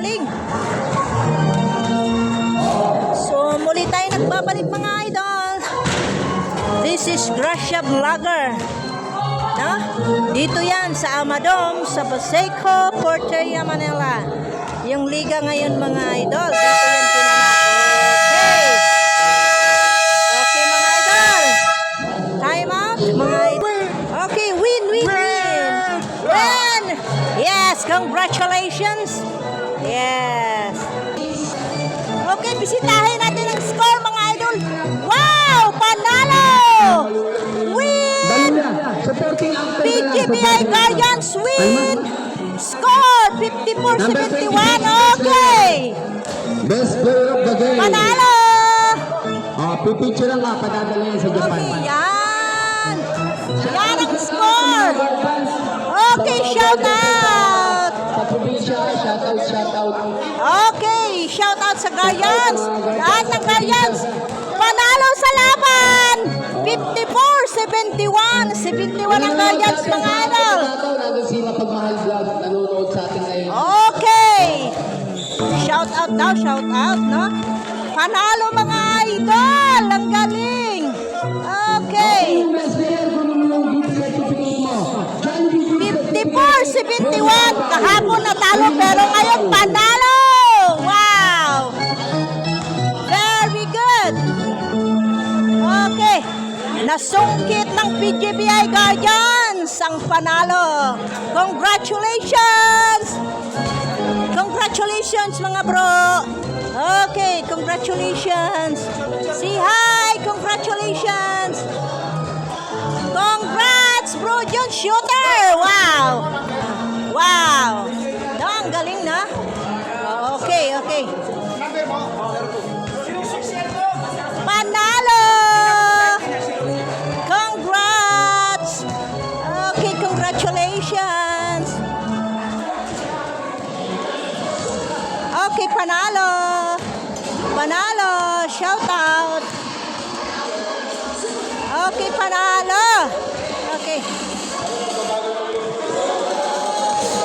galing. So, muli tayo nagbabalik mga idol. This is Gracia Vlogger. No? Dito yan sa Amadom, sa Baseco, Porteria, Manila. Yung liga ngayon mga idol. Dito yan pinanap. Okay. Okay mga idol. Time out mga idol. Okay, win, win, win. Win! Yes, congratulations. Yes. Okay, bisitahin natin ang score mga idol. Wow! Panalo! Win! PGBI Guardians win! Score 54-71. Okay! Best player of the game. Panalo! Ah, pipicture lang nga, padadala yan sa Japan. Okay, yan. Yan ang score. Okay, shout out. Guardians. Lahat ng Guardians. Panalo sa laban. 54-71. 71 ang Guardians, mga idol. Shoutout, nandun si Mapagmahal Vlog, nanonood sa atin ngayon. Okay. Shout out daw, shout out, no? Panalo mga idol. Ang galing. Okay. Ang best player, kung ano yung gift certificate mo. Jollibee gift 54-71. Kahapon natalo pero ngayon Nasungkit ng PGBI Guardians ang panalo. Congratulations! Congratulations mga bro! Okay, congratulations! Say hi! Congratulations! Congrats, bro John Shooter! Wow! Wow! Congratulations! Okay, panalo! Panalo! Shout out! Okay, panalo! Okay.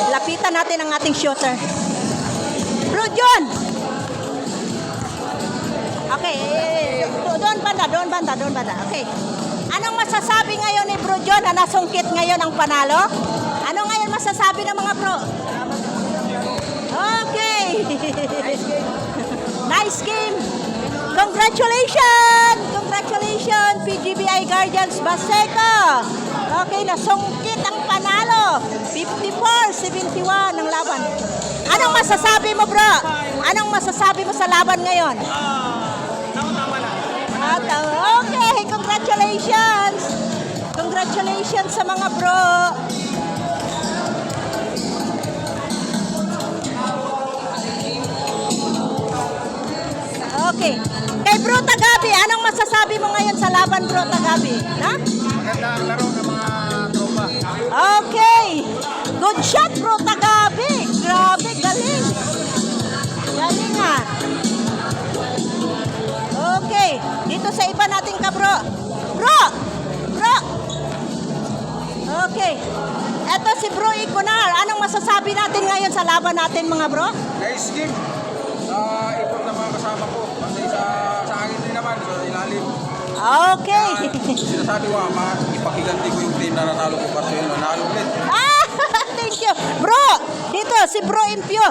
Lapitan natin ang ating shooter. Bro John! Okay, eh, do- doon banda, doon banda, doon banda. Okay. Masasabi ngayon ni Bro John na nasungkit ngayon ang panalo? Ano ngayon masasabi ng mga pro? Okay. nice game. Congratulations! Congratulations, PGBI Guardians Baseco. Okay, nasungkit ang panalo. 54-71 ang laban. Anong masasabi mo, bro? Anong masasabi mo sa laban ngayon? At, uh, okay, congratulations! Congratulations sa mga bro! Okay. Kay Bro Tagabi, anong masasabi mo ngayon sa laban Bro Tagabi? Na? Maganda ang laro ng mga tropa. Okay. Good shot Bro Tagabi. Si Bro Ikunar. Anong masasabi natin ngayon sa laban natin mga bro? Nice game. Sa ipon ng mga kasama ko. Kasi sa, sa akin din naman, sa ilalim. Okay. Kaya, sinasabi ko, ma, ipakiganti ko yung team na nanalo ko kasi yun, nanalo ulit. Ah, thank you. Bro, dito si Bro Impyo.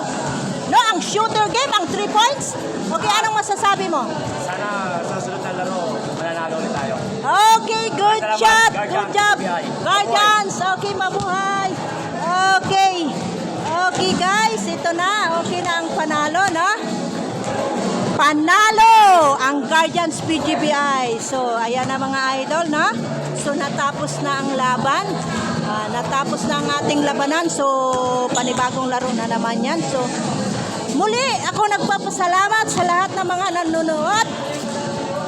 No, ang shooter game, ang 3 points. Okay, anong masasabi mo? Sana sa susunod na laro, mananalo ulit tayo. Okay, good Salamat, na. Okay na ang panalo, no? Panalo ang Guardians PGBI. So, ayan na mga idol, no? So, natapos na ang laban. Ah, natapos na ang ating labanan. So, panibagong laro na naman yan. So, muli, ako nagpapasalamat sa lahat ng mga nanonood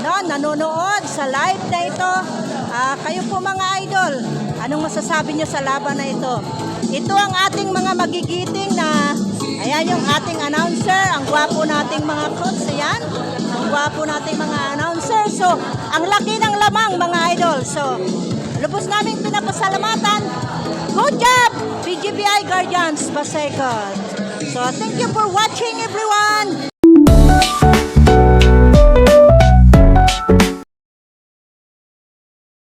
no, nanonood sa live na ito. Ah, kayo po mga idol, anong masasabi nyo sa laban na ito? Ito ang ating mga magigiting na, ayan yung ating announcer, ang gwapo nating mga coach, ayan. Ang gwapo nating mga announcer. So, ang laki ng lamang mga idol. So, lubos naming pinapasalamatan. Good job, PGBI Guardians Paseco. So, thank you for watching everyone.